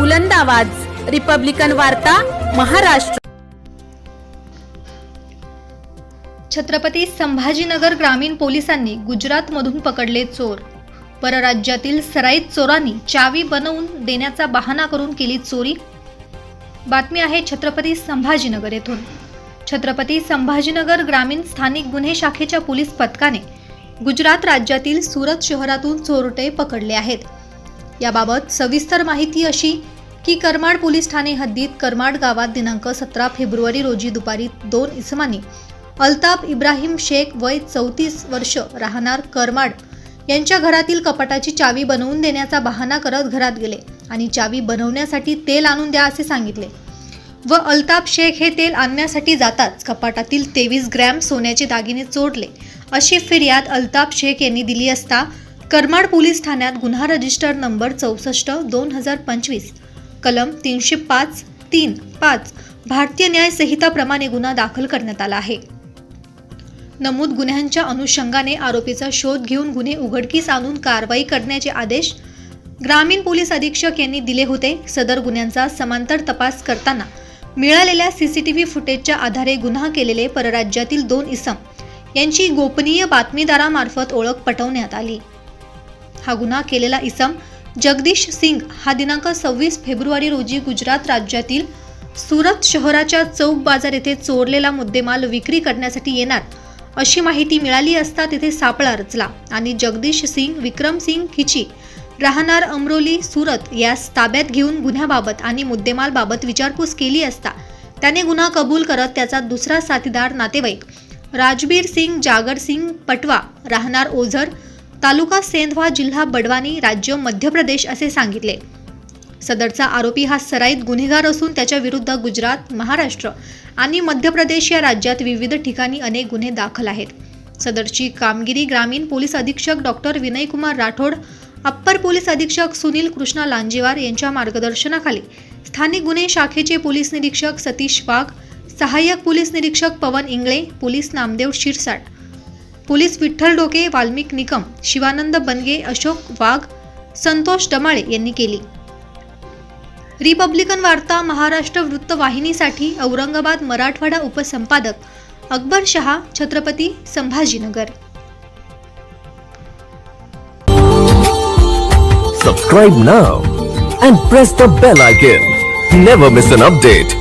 बुलंद आवाज. रिपब्लिकन वार्ता महाराष्ट्र. छत्रपती संभाजीनगर ग्रामीण पोलिसांनी गुजरातमधून पकडले चोर. परराज्यातील सराईत चोरांनी चावी बनवून देण्याचा बहाणा करून केली चोरी. बातमी आहे छत्रपती संभाजीनगर येथून. छत्रपती संभाजीनगर ग्रामीण स्थानिक गुन्हे शाखेच्या पोलीस पथकाने गुजरात राज्यातील सुरत शहरातून चोरटे पकडले आहेत. याबाबत सविस्तर माहिती अशी की करमाड पोलीस ठाणे हद्दीत करमाड गावात दिनांक सतरा फेब्रुवारी रोजी दुपारी दोन इसमांनी अल्ताफ इब्राहिम शेख वय चौतीस वर्ष राहणार करमाड यांच्या घरातील कपाटाची चावी बनवून देण्याचा बहाणा करत घरात गेले आणि चावी बनवण्यासाठी तेल आणून द्या असे सांगितले. व अल्ताफ शेख हे तेल आणण्यासाठी जाताच कपाटातील तेवीस ग्रॅम सोन्याचे दागिने चोरले. अशी फिर्याद अल्ताफ शेख यांनी दिली असता करमाड पोलीस ठाण्यात गुन्हा रजिस्टर नंबर चौसष्ट दोन हजार पंचवीस कलम तीनशे पाच तीन पाच भारतीय न्याय संहिताप्रमाणे गुन्हा दाखल करण्यात आला आहे. नमूद गुन्ह्यांच्या अनुषंगाने आरोपीचा शोध घेऊन गुन्हे उघडकीस आणून कारवाई करण्याचे आदेश ग्रामीण पोलीस अधीक्षक यांनी दिले होते. सदर गुन्ह्यांचा समांतर तपास करताना मिळालेल्या सीसीटीव्ही फुटेजच्या आधारे गुन्हा केलेले परराज्यातील दोन इसम यांची गोपनीय बातमीदारामार्फत ओळख पटवण्यात आली. हा गुन्हा केलेला इसम जगदीश सिंग हा दिनांक सव्वीस फेब्रुवारी रोजी गुजरात राज्यातील सुरत शहराच्या चौक बाजार येथे चोरलेला मुद्देमाल विक्री करण्यासाठी येणार अशी माहिती मिळाली असता तिथे सापळा रचला आणि जगदीश सिंग विक्रम सिंग खिची राहणार अमरोली सुरत यास ताब्यात घेऊन गुन्ह्याबाबत आणि मुद्देमालबाबत विचारपूस केली असता त्याने गुन्हा कबूल करत त्याचा दुसरा साथीदार नातेवाईक राजबीर सिंग जागर सिंग पटवा राहणार ओझर तालुका सेंधवा जिल्हा बडवानी राज्य मध्य प्रदेश असे सांगितले. सदरचा आरोपी हा सराईत गुन्हेगार असून त्याच्या विरुद्ध गुजरात महाराष्ट्र आणि मध्य प्रदेश या राज्यात विविध ठिकाणी अनेक गुन्हे दाखल आहेत. सदरची कामगिरी ग्रामीण पोलीस अधीक्षक doctor Vinaykumar Rathod upper police अधीक्षक सुनील कृष्णा लांजेवार यांच्या मार्गदर्शनाखाली स्थानिक गुन्हे शाखेचे पोलीस निरीक्षक सतीश वाघ सहाय्यक पोलीस निरीक्षक पवन इंगळे पोलीस नामदेव शिरसाट पोलीस विठ्ठल डोके वाल्मिक निकम शिवानंद बनगे अशोक वाघ संतोष डमाळे यांनी केली रिपब्लिकन वार्ता Maharashtra वृत्तवाहिनीसाठी Aurangabad Marathwada उपसंपादक Akbar Shah Chhatrapati Sambhajinagar Subscribe now and press the bell icon. Never miss an update.